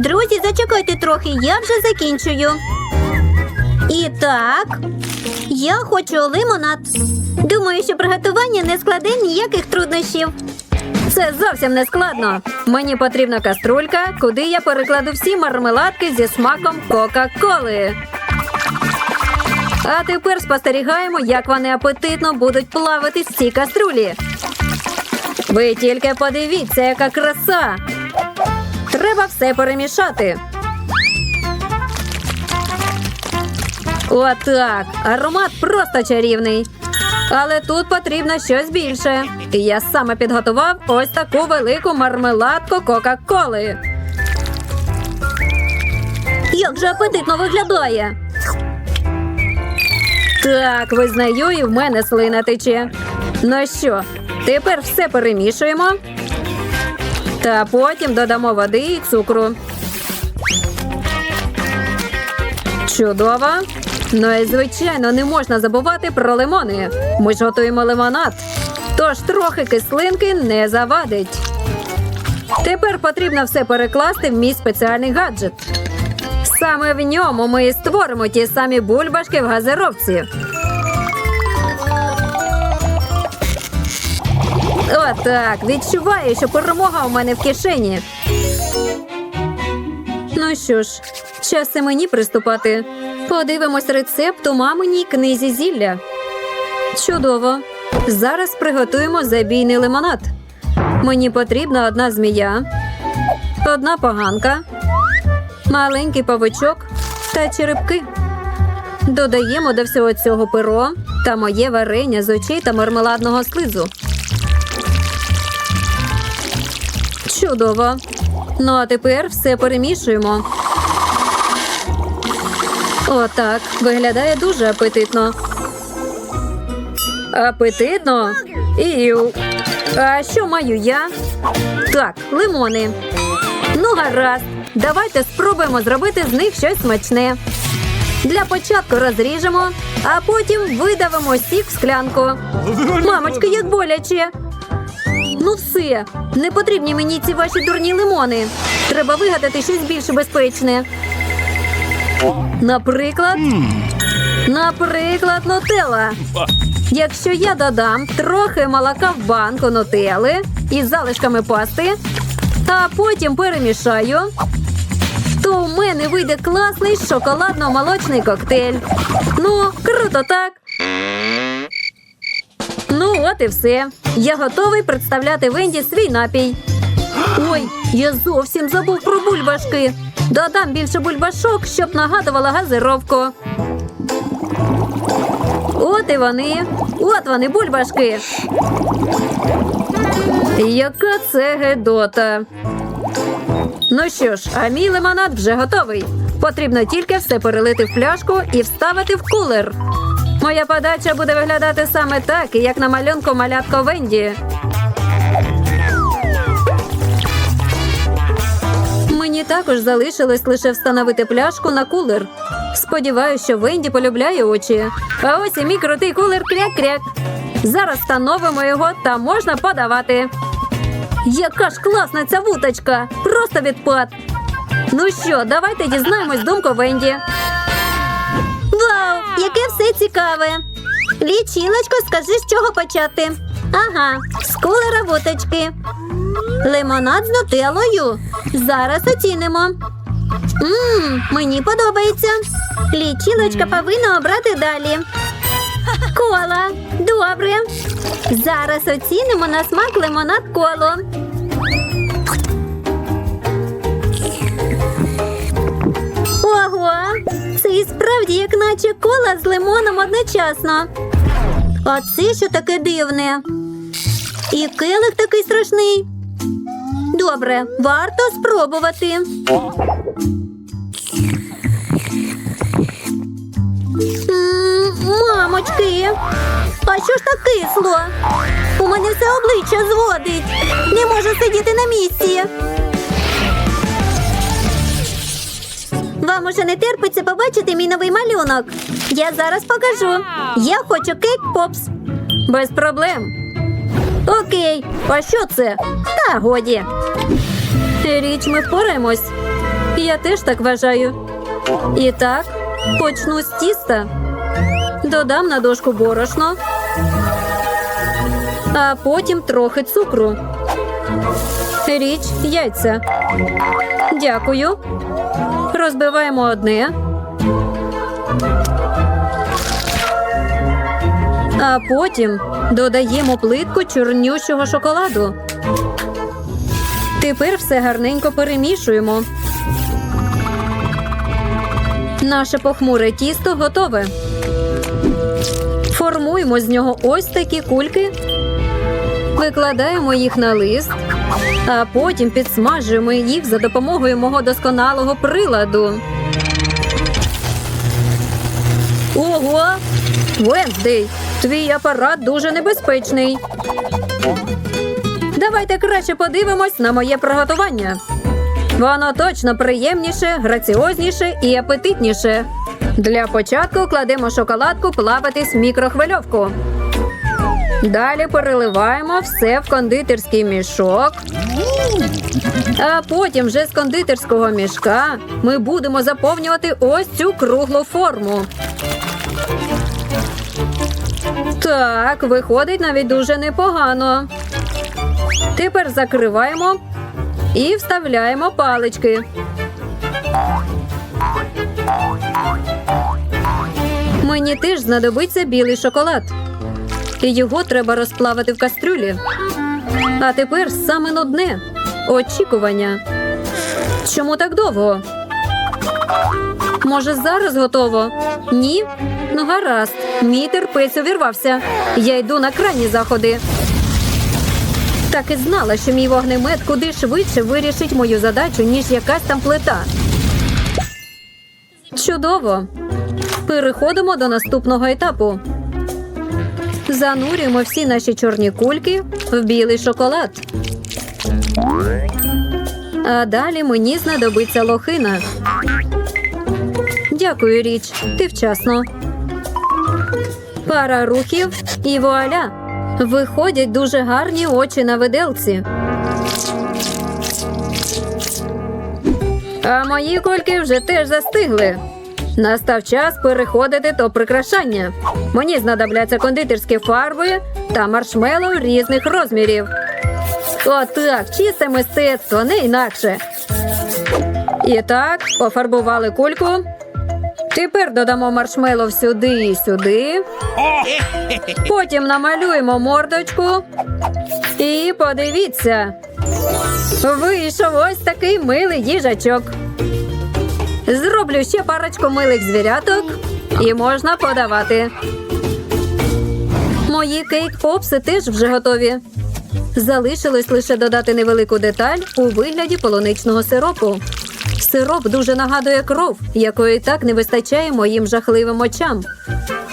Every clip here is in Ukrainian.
Друзі, зачекайте трохи, я вже закінчую. І так, я хочу лимонад. Думаю, що приготування не складе ніяких труднощів. Це зовсім не складно. Мені потрібна каструлька, куди я перекладу всі мармеладки зі смаком Кока-Коли. А тепер спостерігаємо, як вони апетитно будуть плавати з цій каструлі. Ви тільки подивіться, яка краса. Треба все перемішати. Отак. Аромат просто чарівний. Але тут потрібно щось більше. І я саме підготував ось таку велику мармеладку Кока-Коли. Як же апетитно виглядає. Так, визнаю, і в мене слина тече. Ну що, тепер все перемішуємо. Та потім додамо води і цукру. Чудово. Ну і звичайно, не можна забувати про лимони. Ми ж готуємо лимонад. Тож трохи кислинки не завадить. Тепер потрібно все перекласти в мій спеціальний гаджет. Саме в ньому ми і створимо ті самі бульбашки в газировці. Отак, відчуваю, що перемога у мене в кишені. Ну що ж, час і мені приступати. Подивимось рецепт у маминій книзі зілля. Чудово. Зараз приготуємо забійний лимонад. Мені потрібна одна змія, одна поганка, маленький павичок та черепки. Додаємо до всього цього перо та моє варення з очей та мармеладного слизу. Чудово. Ну а тепер все перемішуємо. Отак. Виглядає дуже апетитно. Апетитно? Іу. А що маю я? Так, лимони. Ну, гаразд. Давайте спробуємо зробити з них щось смачне. Для початку розріжемо, а потім видавимо сік в склянку. Мамочка, як боляче. Ну все, не потрібні мені ці ваші дурні лимони. Треба вигадати щось більш безпечне. Наприклад, наприклад, нутелла. Якщо я додам трохи молока в банку нутели із залишками пасти, а потім перемішаю, то у мене вийде класний шоколадно-молочний коктейль. Ну, круто, так? Ну, от і все. Я готовий представляти Венді свій напій. Ой, я зовсім забув про бульбашки. Додам більше бульбашок, щоб нагадувала газировку. От і вони. От вони, бульбашки. Яка це гедота. Ну що ж, а мій лимонад вже готовий. Потрібно тільки все перелити в пляшку і вставити в кулер. Моя подача буде виглядати саме так, як на малюнку малятко Венді. Мені також залишилось лише встановити пляшку на кулер. Сподіваюся, що Венді полюбляє очі. А ось і мій крутий кулер кряк-кряк. Зараз встановимо його та можна подавати. Яка ж класна ця вуточка! Просто відпад. Ну що, давайте дізнаємось думку Венді. Яке все цікаве. Лічилочко, скажи, з чого почати. Ага, з кулера вуточки. Лимонад з нутеллою. Зараз оцінимо. Мм, мені подобається. Лічилочка повинна обрати далі. Кола. Добре. Зараз оцінимо на смак лимонад коло. Ого! Це і справді як наче кола з лимоном одночасно. А це що таке дивне? І келих такий страшний. Добре, варто спробувати. Мамочки, а що ж так кисло? У мене все обличчя зводить. Не можу сидіти на місці. Вам уже не терпиться побачити мій новий малюнок. Я зараз покажу. Я хочу кейк попс. Без проблем. Окей, а що це? Та годі. Річ, ми впораємось. Я теж так вважаю. І так, почну з тіста. Додам на дошку борошно, а потім трохи цукру. Річ яйця. Дякую. Розбиваємо одне. А потім додаємо плитку чорнющого шоколаду. Тепер все гарненько перемішуємо. Наше похмуре тісто готове. Формуємо з нього ось такі кульки, викладаємо їх на лист, а потім підсмажуємо їх за допомогою мого досконалого приладу. Ого! Венздей, твій апарат дуже небезпечний. Давайте краще подивимось на моє приготування. Воно точно приємніше, граціозніше і апетитніше. Для початку кладемо шоколадку плаватись в мікрохвильовку. Далі переливаємо все в кондитерський мішок. А потім вже з кондитерського мішка ми будемо заповнювати ось цю круглу форму. Так, виходить навіть дуже непогано. Тепер закриваємо і вставляємо палички. Мені теж знадобиться білий шоколад. Його треба розплавити в кастрюлі. А тепер саме нудне очікування. Чому так довго? Може, зараз готово? Ні? Ну, гаразд. Мій терпець увірвався. Я йду на крайні заходи. Так і знала, що мій вогнемет куди швидше вирішить мою задачу, ніж якась там плита. Чудово. Переходимо до наступного етапу. Занурюємо всі наші чорні кульки в білий шоколад. А далі мені знадобиться лохина. Дякую, річ. Ти вчасно. Пара рухів і вуаля. Виходять дуже гарні очі на виделці. А мої кульки вже теж застигли. Настав час переходити до прикрашання. Мені знадобляться кондитерські фарби та маршмеллоу різних розмірів. Отак, чисте мистецтво, не інакше. І так, пофарбували кульку. Тепер додамо маршмеллоу сюди і сюди. Потім намалюємо мордочку. І подивіться. Вийшов ось такий милий їжачок. Зроблю ще парочку милих звіряток і можна подавати. Мої кейк-попси теж вже готові. Залишилось лише додати невелику деталь у вигляді полуничного сиропу. Сироп дуже нагадує кров, якої так не вистачає моїм жахливим очам.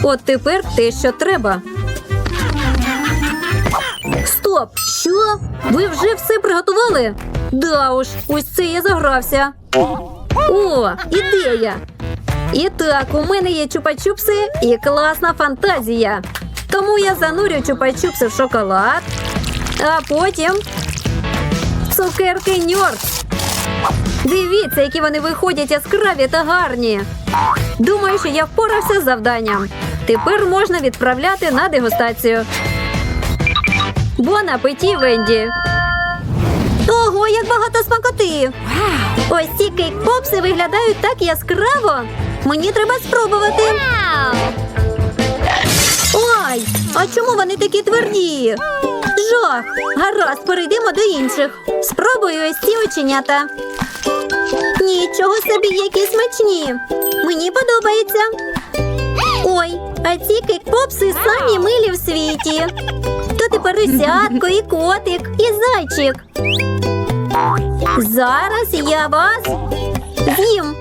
От тепер те, що треба. Стоп! Що? Ви вже все приготували? Да уж, ось це я загрався. О, ідея! І так, у мене є чупа-чупси і класна фантазія. Тому я занурю чупа-чупси в шоколад, а потім цукерки ньорд. Дивіться, які вони виходять яскраві та гарні. Думаю, що я впорався з завданням. Тепер можна відправляти на дегустацію. Бон апеті, Венді! Ого, як багато смакоти! Ось ці кейк-попси виглядають так яскраво. Мені треба спробувати. Ой, а чому вони такі тверді? Жах! Гаразд, перейдемо до інших. Спробую ось ці оченята. Нічого собі, які смачні. Мені подобається. Ой, а ці кейк-попси самі милі в світі. Тут і поросятко, і котик, і зайчик. Зараз я вас з'їм.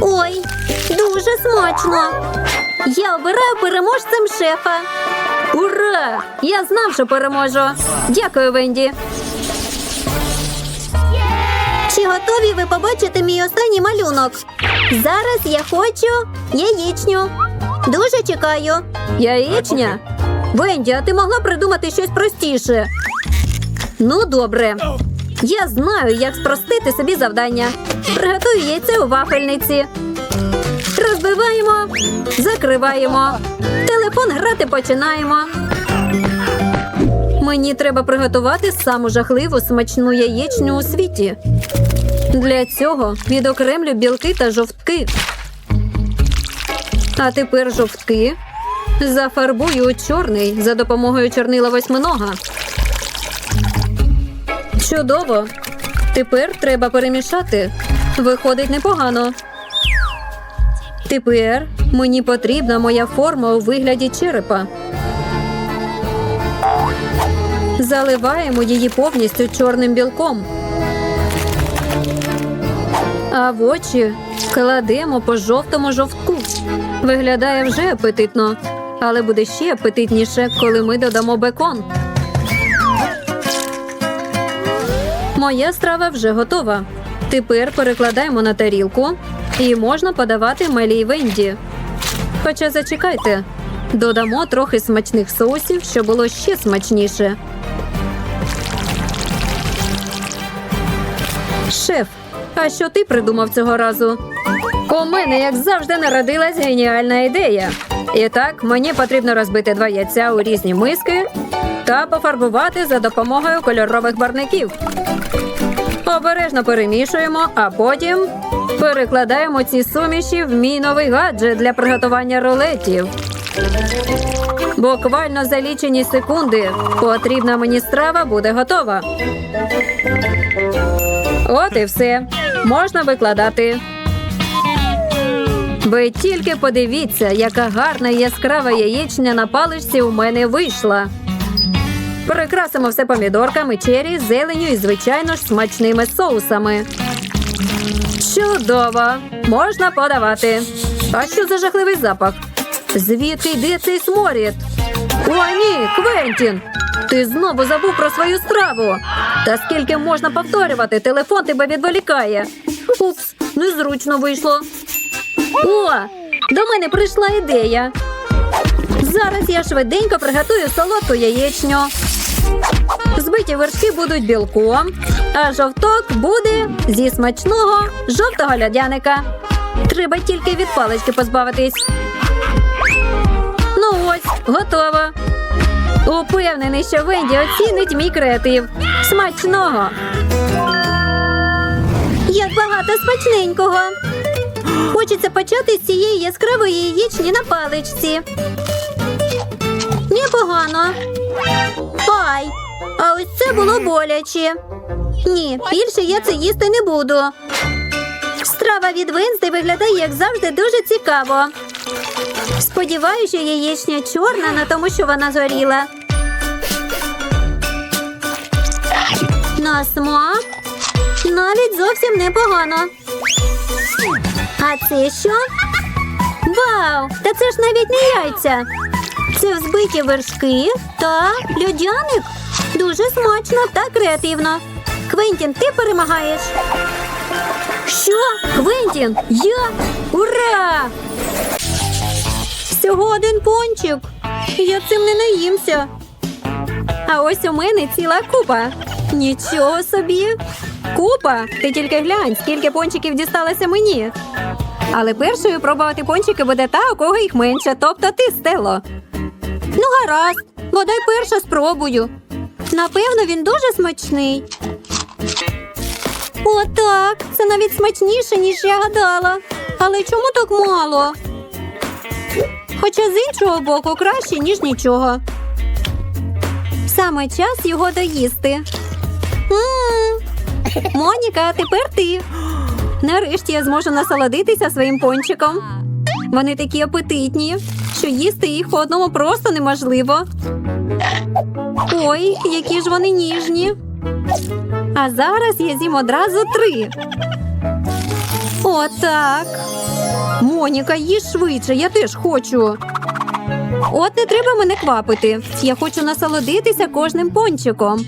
Ой, дуже смачно. Я обираю переможцем шефа. Ура! Я знав, що переможу. Дякую, Венді. Чи готові ви побачити мій останній малюнок? Зараз я хочу яєчню. Дуже чекаю. Яєчня? Венді, а ти могла придумати щось простіше? Ну, добре. Я знаю, як спростити собі завдання. Приготую яйце у вафельниці. Розбиваємо, закриваємо. Телефон грати починаємо. Мені треба приготувати саму жахливу смачну яєчню у світі. Для цього відокремлю білки та жовтки. А тепер жовтки зафарбую чорний за допомогою чорнила восьминога. Чудово. Тепер треба перемішати. Виходить непогано. Тепер мені потрібна моя форма у вигляді черепа. Заливаємо її повністю чорним білком. А в очі кладемо по жовтому жовтку. Виглядає вже апетитно, але буде ще апетитніше, коли ми додамо бекон. Моя страва вже готова. Тепер перекладаємо на тарілку і можна подавати Мелі й Венді. Хоча зачекайте, додамо трохи смачних соусів, щоб було ще смачніше. Шеф, а що ти придумав цього разу? У мене, як завжди, народилась геніальна ідея. І так, мені потрібно розбити два яйця у різні миски та пофарбувати за допомогою кольорових барників. Обережно перемішуємо, а потім перекладаємо ці суміші в мій новий гаджет для приготування рулетів. Буквально за лічені секунди потрібна мені страва буде готова. От і все. Можна викладати. Ви тільки подивіться, яка гарна яскрава яєчня на паличці у мене вийшла. Прикрасимо все помідорками, чері, зеленю і, звичайно ж, смачними соусами. Чудово! Можна подавати. А що за жахливий запах? Звідки йде цей сморід? О, ні, Квентін! Ти знову забув про свою страву. Та скільки можна повторювати, телефон тебе відволікає. Упс, незручно вийшло. О, до мене прийшла ідея. Зараз я швиденько приготую солодку яєчню. Збиті вершки будуть білком, а жовток буде зі смачного жовтого льодяника. Треба тільки від палички позбавитись. Ну ось, готово. Упевнений, що Венді оцінить мій креатив. Смачного. Як багато смачненького. Хочеться почати з цієї яскравої яєчні на паличці. Непогано. Ай, а ось це було боляче. Ні, більше я це їсти не буду. Страва від Венсти виглядає, як завжди, дуже цікаво. Сподіваюся, яєчня чорна, на тому, що вона згоріла. На смак навіть зовсім непогано. А це що? Вау! Та це ж навіть не яйця. Це взбиті вершки та льодяник. Дуже смачно та креативно. Квентін, ти перемагаєш. Що? Квентін? Я? Ура! Всього один пончик. Я цим не наїмся. А ось у мене ціла купа. Нічого собі. Купа. Ти тільки глянь, скільки пончиків дісталося мені. Але першою пробувати пончики буде та, у кого їх менше, тобто ти, Стело. Ну, гаразд, бодай перша спробую. Напевно, він дуже смачний. О, так, це навіть смачніше, ніж я гадала. Але чому так мало? Хоча з іншого боку краще, ніж нічого. Саме час його доїсти. м Моніка, тепер ти. Нарешті я зможу насолодитися своїм пончиком. Вони такі апетитні, що їсти їх по одному просто неможливо. Ой, які ж вони ніжні. А зараз я з'їм одразу три. Отак. Моніка, їж швидше, я теж хочу. От не треба мене квапити. Я хочу насолодитися кожним пончиком.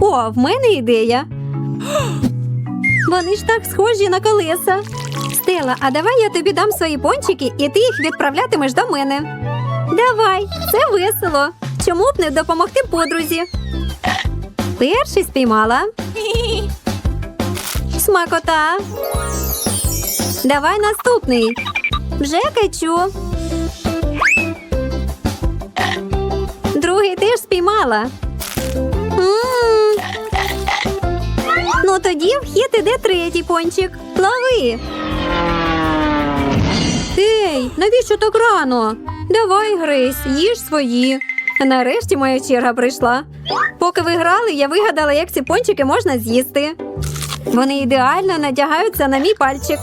О, в мене ідея. Вони ж так схожі на колеса. Стела, а давай я тобі дам свої пончики, і ти їх відправлятимеш до мене. Давай, це весело. Чому б не допомогти подрузі? Перший спіймала. Смакота. Давай наступний. Вже качу. Другий теж спіймала. М. Ну тоді в хід іде третій пончик. Лови. Ей, навіщо так рано? Давай, Грейс, їж свої. Нарешті моя черга прийшла. Поки ви грали, я вигадала, як ці пончики можна з'їсти. Вони ідеально надягаються на мій пальчик.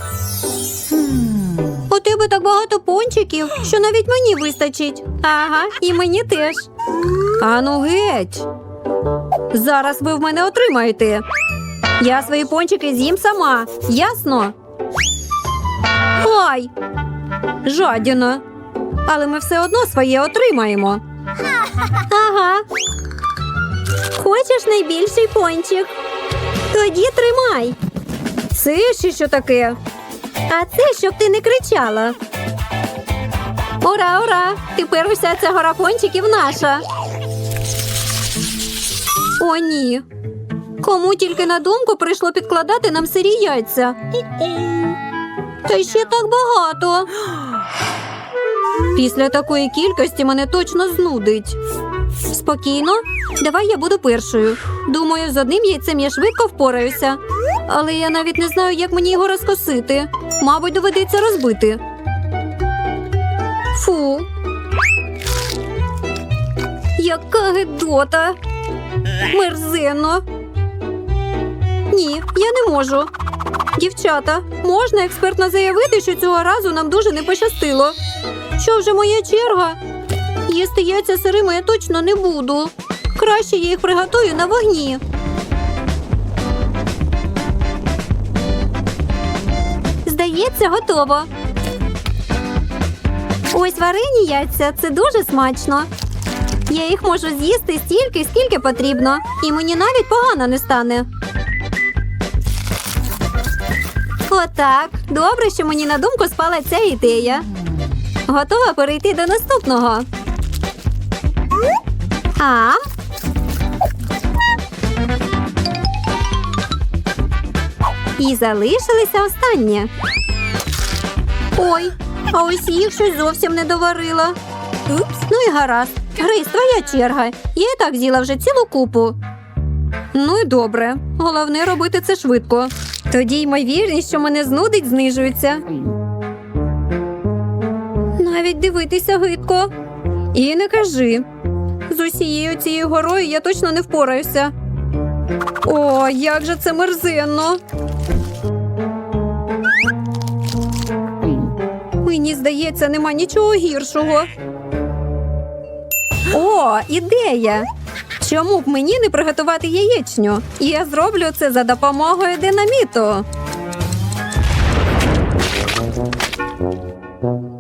У тебе так багато пончиків, що навіть мені вистачить. Ага, і мені теж. Ану геть. Зараз ви в мене отримаєте. Я свої пончики з'їм сама. Ясно? Ай! Жадіна. Але ми все одно своє отримаємо. Ага. Хочеш найбільший пончик? Тоді тримай. Це ще що таке? А це щоб ти не кричала. Ура, ура! Тепер уся ця гора пончиків наша. О, ні. Кому тільки на думку прийшло підкладати нам сирі яйця. Та ще так багато. Після такої кількості мене точно знудить. Спокійно, давай я буду першою. Думаю, з одним яйцем я швидко впораюся. Але я навіть не знаю, як мені його розкосити. Мабуть, доведеться розбити. Фу. Яка гидота. Мерзенно. Ні, я не можу. Дівчата, можна експертно заявити, що цього разу нам дуже не пощастило. Що вже моя черга? Їсти яйця сирими я точно не буду. Краще я їх приготую на вогні. Здається, готово. Ось варені яйця це дуже смачно. Я їх можу з'їсти стільки, скільки потрібно, і мені навіть погано не стане. Отак. Добре, що мені на думку спала ця ідея. Готова перейти до наступного. А. І залишилися останнє. Ой, а ось їх щось зовсім не доварила. Упс, ну і гаразд. Грейс, твоя черга. Я і так з'їла вже цілу купу. Ну і добре. Головне робити це швидко. Тоді ймовірність, що мене знудить, знижується. Навіть дивитися гидко. І не кажи. З усією цією горою я точно не впораюся. О, як же це мерзенно. Мені здається, нема нічого гіршого. О, ідея! Чому б мені не приготувати яєчню? І я зроблю це за допомогою динаміту.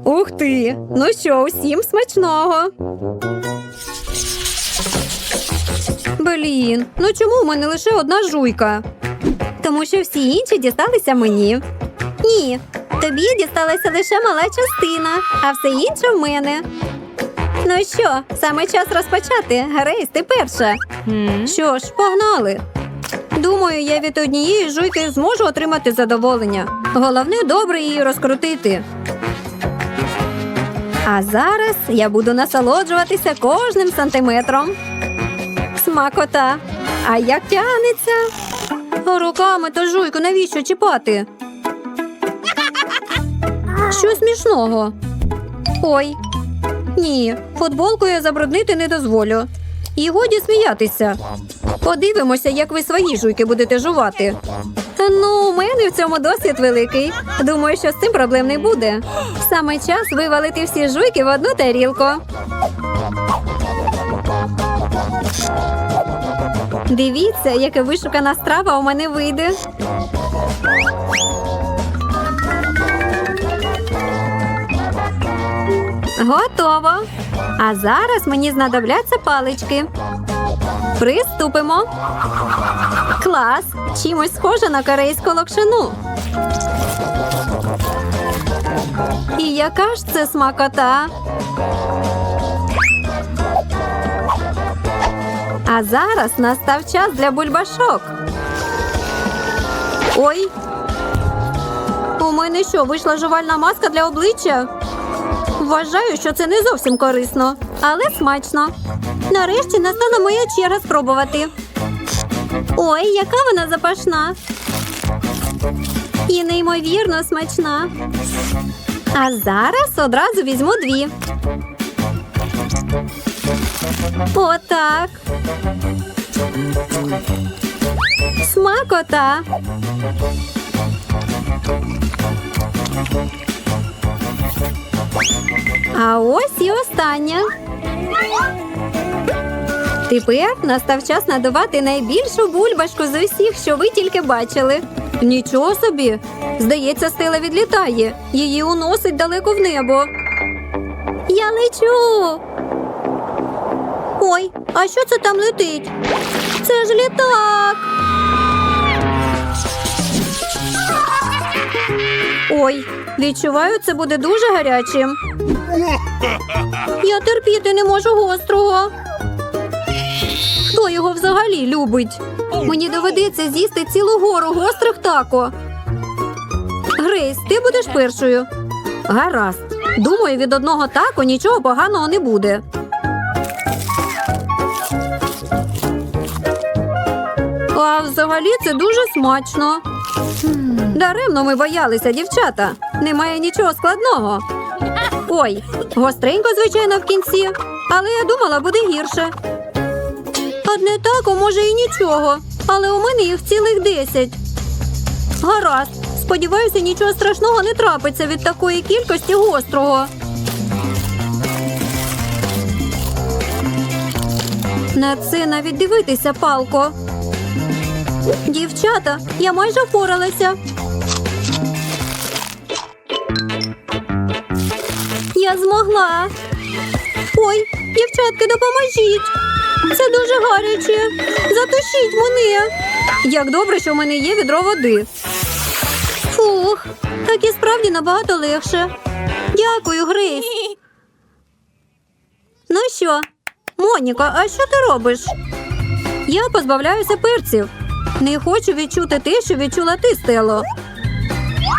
Ух ти! Ну що, усім смачного. Блін, ну чому в мене лише одна жуйка? Тому що всі інші дісталися мені. Ні, тобі дісталася лише мала частина, а все інше в мене. Ну що, саме час розпочати. Грейс, ти перша. Що ж, погнали. Думаю, я від однієї жуйки зможу отримати задоволення. Головне добре її розкрутити. А зараз я буду насолоджуватися кожним сантиметром. Смакота. А як тягнеться? Руками та жуйку навіщо чіпати? Що смішного? Ой. Ні, футболку я забруднити не дозволю. І годі сміятися. Подивимося, як ви свої жуйки будете жувати. Ну, у мене в цьому досвід великий. Думаю, що з цим проблем не буде. Саме час вивалити всі жуйки в одну тарілку. Дивіться, яка вишукана страва у мене вийде. Готово. А зараз мені знадобляться палички. Приступимо. Клас! Чимось схоже на корейську локшину. І яка ж це смакота? А зараз настав час для бульбашок. Ой. У мене що, вийшла жувальна маска для обличчя? Вважаю, що це не зовсім корисно, але смачно. Нарешті настала моя черга спробувати. Ой, яка вона запашна. І неймовірно смачна. А зараз одразу візьму дві. Отак. Смакота. А ось і остання. Тепер настав час надувати найбільшу бульбашку з усіх, що ви тільки бачили. Нічого собі. Здається, стела відлітає. Її уносить далеко в небо. Я лечу. Ой, а що це там летить? Це ж літак. Ой, відчуваю, це буде дуже гарячим. Я терпіти не можу гострого. Хто його взагалі любить? Мені доведеться з'їсти цілу гору гострих тако. Грейс, ти будеш першою. Гаразд. Думаю, від одного тако нічого поганого не буде. А взагалі це дуже смачно. Даремно ми боялися, дівчата. Немає нічого складного. Ой, гостренько, звичайно, в кінці, але я думала, буде гірше. Одне тако, може, і нічого, але у мене їх цілих десять. Гаразд. Сподіваюся, нічого страшного не трапиться від такої кількості гострого. На це навіть дивитися, палко. Дівчата, я майже впоралася. Я змогла. Ой, дівчатки, допоможіть. Це дуже гаряче. Затушіть мене. Як добре, що в мене є відро води. Фух, так і справді набагато легше. Дякую, Грейс. Ну що, Моніка, а що ти робиш? Я позбавляюся перців. Не хочу відчути те, що відчула ти, Стело.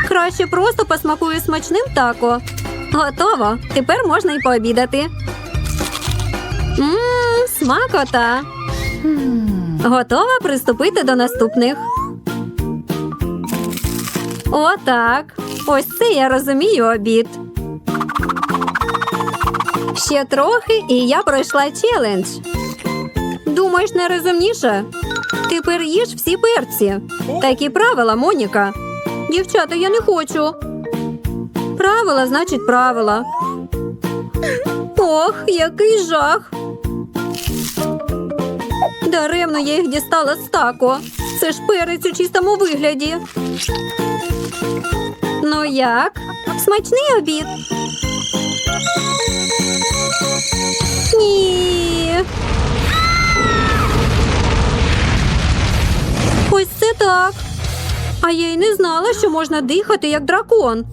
Краще просто посмакую смачним тако. Готово. Тепер можна й пообідати. Мм, смакота. Готова приступити до наступних. Отак. Ось це я розумію обід. Ще трохи, і я пройшла челендж. Думаєш, найрозумніше? Тепер їж всі перці. Такі правила, Моніка. Дівчата, я не хочу. Правила, значить, правила. Ох, який жах. Даремно я їх дістала з тако. Це ж перець у чистому вигляді. Ну як? Смачний обід? Ні. Ось це так. А я й не знала, що можна дихати як дракон.